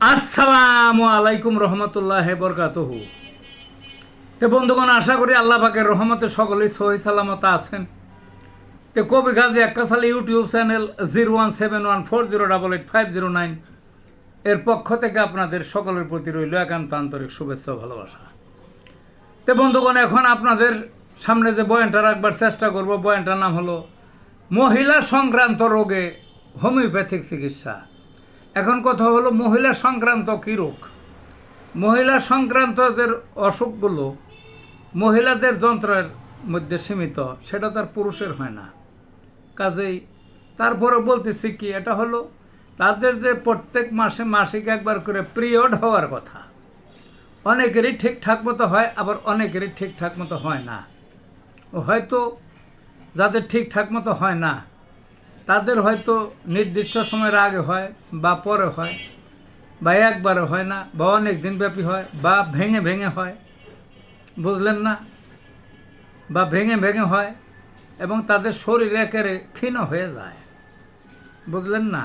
আসসালামু আলাইকুম রহমতুল্লাহ বরকাতহু। তে বন্ধুগণ, আশা করি আল্লাহ পাকের রহমতে সকলেই সহি সালামত আছেন। তে কবি Gazi একাশালী YouTube channel zero one seven one four zero double eight five zero nine এর পক্ষ থেকে আপনাদের সকলের প্রতি রইল একান্ত আন্তরিক শুভেচ্ছা ভালোবাসা। তে বন্ধুগণ, এখন আপনাদের সামনে যে বয়ানটা রাখবার চেষ্টা করব, বয়ানটার নাম হলো, মহিলা সংক্রান্ত রোগে হোমিওপ্যাথিক চিকিৎসা। এখন কথা হলো মহিলা সংক্রান্ত কী রোগ? মহিলা সংক্রান্তদের অসুখগুলো মহিলাদের যন্ত্রের মধ্যে সীমিত, সেটা তার পুরুষের হয় না। কাজেই তারপরে বলতেছি কি, এটা হলো তাদের যে প্রত্যেক মাসে মাসিক একবার করে পিরিয়ড হওয়ার কথা। অনেকেরই ঠিকঠাক মতো হয়, আবার অনেকেরই ঠিকঠাক মতো হয় না। হয়তো যাদের ঠিকঠাক মতো হয় না তাদের হয়তো নির্দিষ্ট সময়ের আগে হয় বা পরে হয় বা একবারে হয় না বা অনেক দিন ব্যাপী হয় বা ভেঙে ভেঙে হয়। বুঝলেন না? বা ভেঙে ভেঙে হয় এবং তাদের শরীর একেবারে ক্ষীণ হয়ে যায়। বুঝলেন না?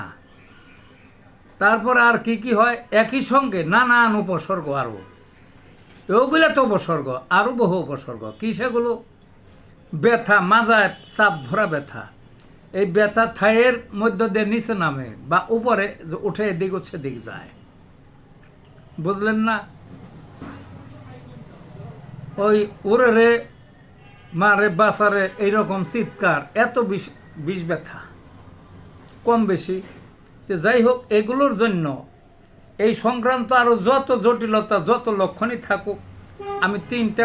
তারপর আর কি কি হয়? একই সঙ্গে নানান উপসর্গ আরও। ওগুলো তো উপসর্গ, আরও বহু উপসর্গ। কি সেগুলো ব্যথা, মাজায় চাপ, ধরা ব্যথা। এই ব্যথা থায়ের মধ্য দিয়ে নিচে নামে বা উপরে উঠে এদিক উঠছে দিক যায়। বুঝলেন না? ওই ওরে রে মারে বাসারে এইরকম চিৎকার, এত বিষ বিষ ব্যথা। কম বেশি। তো যাই হোক, এগুলোর জন্য এই সংক্রান্ত আরও যত জটিলতা, যত লক্ষণই থাকুক, আমি তিনটা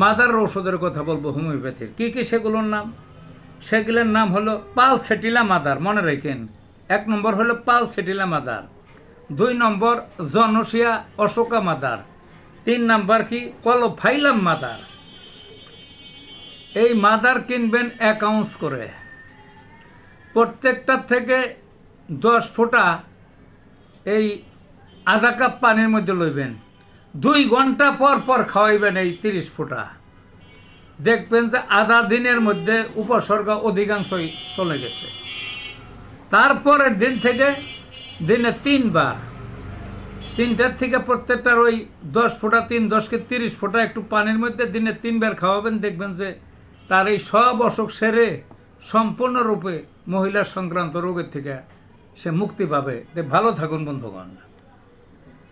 মাদার ওষুধের কথা বলব, হোমিওপ্যাথির। কী কী সেগুলোর নাম? সেগুলোর নাম হলো পাল সেটিলা মাদার, মনে রাখেন। এক নম্বর হলো পাল সেটিলা মাদার। দুই নম্বর জনসিয়া অশোকা মাদার। তিন নম্বর কি? Caulophyllum mother. এই মাদার কিনবেন এক আউন্স করে। প্রত্যেকটার থেকে দশ ফোঁটা এই আধা কাপ পানির মধ্যে লইবেন। দুই ঘণ্টা পর পর খাওয়াইবেন এই তিরিশ ফোঁটা। দেখবেন যে আধা দিনের মধ্যে উপসর্গ অধিকাংশই চলে গেছে। তারপরের দিন থেকে দিনে তিনবার। তিনটার থেকে প্রত্যেকটার ওই দশ ফোঁটা, তিন দশকে তিরিশ ফোঁটা একটু পানির মধ্যে দিনে তিনবার খাওয়াবেন, দেখবেন যে তার এই সব অসুখ সেরে সম্পূর্ণরূপে মহিলা সংক্রান্ত রোগের থেকে সে মুক্তি পাবে। ভালো থাকুন, বন্ধুগণ।